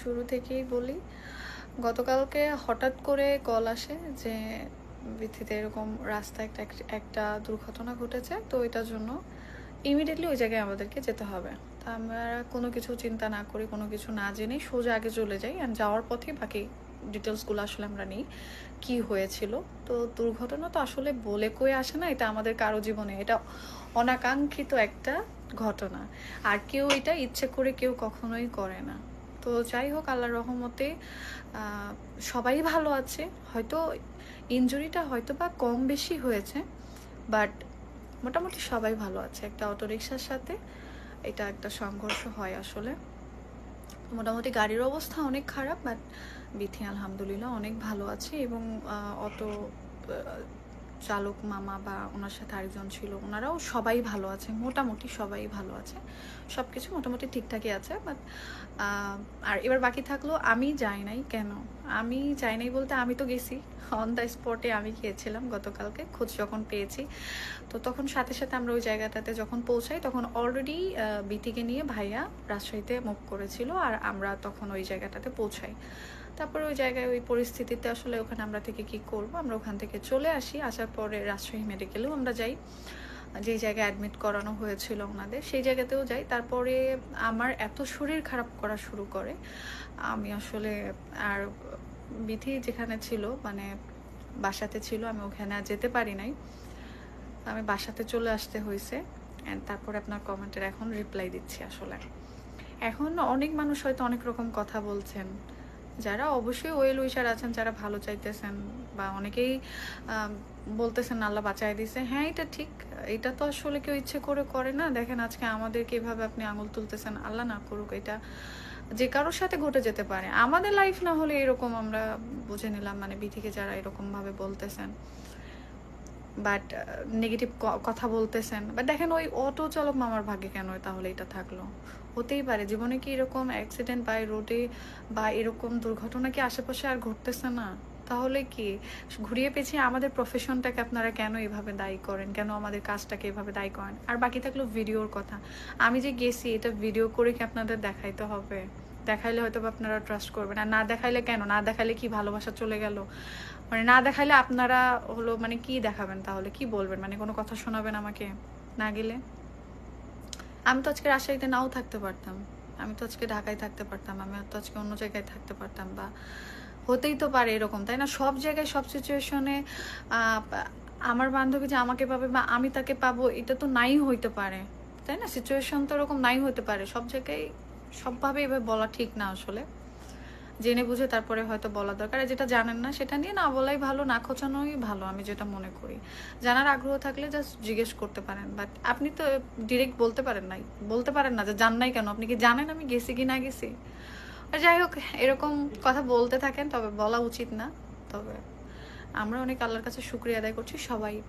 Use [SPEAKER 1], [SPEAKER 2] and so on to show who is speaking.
[SPEAKER 1] শুরু থেকেই বলি। গতকালকে হঠাৎ করে কল আসে যে বিথিতে এরকম রাস্তায় একটা একটা দুর্ঘটনা ঘটেছে, তো এটার জন্য ইমিডিয়েটলি ওই জায়গায় আমাদেরকে যেতে হবে। তা আমরা কোনো কিছু চিন্তা না করি, কোনো কিছু না জেনে সোজা আগে চলে যাই অ্যান্ড যাওয়ার পথে বাকি ডিটেলসগুলো আসলে আমরা নিই, কি হয়েছিল। তো দুর্ঘটনা তো আসলে বলে কয়ে আসে না, এটা আমাদের কারও জীবনে, এটা অনাকাঙ্ক্ষিত একটা ঘটনা। আর কেউ এটা ইচ্ছে করে কেউ কখনোই করে না। তো যাই হোক আল্লাহর রহমতে সবাই ভালো আছে। হয়তো ইনজুরিটা হয়তো বা কম বেশি হয়েছে বাট মোটামুটি সবাই ভালো আছে। একটা অটোরিকশার সাথে এটা একটা সংঘর্ষ হয় আসলে। মোটামুটি গাড়ির অবস্থা অনেক খারাপ বাট বিথি আলহামদুলিল্লাহ অনেক ভালো আছে এবং অটো চালক মামা বা ওনার সাথে আরেকজন ছিল, ওনারাও সবাই ভালো আছে, মোটামুটি সবাই ভালো আছে। সব কিছু মোটামুটি ঠিকঠাকই আছে বাট আর এবার বাকি থাকল, আমি যাই নাই কেন? আমি যাই নাই বলতে আমি তো গেছি অন দ্য স্পটে আমি গিয়েছিলাম গতকালকে, খোঁজ যখন পেয়েছি। তো তখন সাথে সাথে আমরা ওই জায়গাটাতে যখন পৌঁছাই, তখন অলরেডি বিতিকে নিয়ে ভাইয়া রাজশাহীতে মুভ করেছিল আর আমরা তখন ওই জায়গাটাতে পৌঁছাই। তারপরে ওই জায়গায় ওই পরিস্থিতিতে আসলে ওখানে আমরা থেকে কি করব? আমরা ওখান থেকে চলে আসি, আসার পরে রাজশাহী মেডিকেলেও আমরা যাই। যেই জায়গায় অ্যাডমিট করানো হয়েছিল ওনাদের, সেই জায়গাতেও যাই। তারপরে আমার এত শরীর খারাপ করা শুরু করে, আমি আসলে আর বিধি যেখানে ছিল মানে বাসাতে ছিল, আমি ওখানে আর যেতে পারি নাই। আমি বাসাতে চলে আসতে হয়েছে অ্যান্ড তারপরে আপনার কমেন্টের এখন রিপ্লাই দিচ্ছি আসলে। এখন অনেক মানুষ হয়তো অনেক রকম কথা বলছেন। যারা অবশ্যই ওয়েল উইশার আছেন, যারা ভালো চাইতেছেন বা অনেকেই বলতেছেন আল্লাহ বাঁচাই দিছে হ্যাঁ এটা ঠিক। এটা তো আসলে কেউ ইচ্ছে করে করে না। দেখেন আজকে আমাদেরকে এভাবে আপনি আঙুল তুলতেছেন, আল্লাহ না করুক, এটা যে কারোর সাথে ঘটে যেতে পারে। আমাদের লাইফ না হলে এরকম আমরা বুঝে নিলাম মানে বিধিকে যারা এরকম ভাবে বলতেছেন বাট নেগেটিভ কথা বলতেছেন। বাট দেখেন ওই অটো চালক মামার ভাগ্যে কেন তাহলে এটা থাকল? হতেই পারে। জীবনে কি এরকম অ্যাক্সিডেন্ট বাই রোডে বা এরকম দুর্ঘটনা কি আশেপাশে আর ঘটতেছে না? তাহলে কি? ঘুরিয়ে পেছিয়ে আমাদের প্রফেশনটাকে আপনারা কেন এভাবে দায়ী করেন? কেন আমাদের কাজটাকে এভাবে দায়ী করেন? আর বাকি থাকল ভিডিওর কথা। আমি যে গেছি, এটা ভিডিও করে কি আপনাদের দেখাইতে হবে? দেখাইলে হয়তো বা আপনারা ট্রাস্ট করবেন। আর না দেখাইলে কেন? না দেখাইলে কি ভালোবাসা চলে গেল? মানে না দেখাইলে আপনারা হলো মানে কি দেখাবেন তাহলে? কি বলবেন? মানে কোনো কথা শোনাবেন আমাকে? না গেলে? আমি তো আজকে রাজশাহীতে নাও থাকতে পারতাম। আমি তো আজকে ঢাকায় থাকতে পারতাম, আমি তো আজকে অন্য জায়গায় থাকতে পারতাম বা হতেই তো পারে এরকম, তাই না? সব জায়গায়, সব সিচুয়েশনে আমার বান্ধবী যে আমাকে পাবে বা আমি তাকে পাবো, এটা তো নাই হইতে পারে, তাই না? সিচুয়েশন তো এরকম নাই হতে পারে। সব জায়গায় সবভাবে এভাবে বলা ঠিক না আসলে। জেনে বুঝে তারপরে হয়তো বলা দরকার। আর যেটা জানেন না, সেটা নিয়ে না বলাই ভালো, না খোঁচানোই ভালো, আমি যেটা মনে করি। জানার আগ্রহ থাকলে জাস্ট জিজ্ঞেস করতে পারেন। বাট আপনি তো ডিরেক্ট বলতে পারেন নাই। বলতে পারেন না যে জান নাই কেন? আপনি কি জানেন আমি গেছি কি না গেছি? যাই হোক, এরকম কথা বলতে থাকেন, তবে বলা উচিত না। তবে আমরা অনেক আল্লাহর কাছে শুক্রিয়া আদায় করছি। সবাই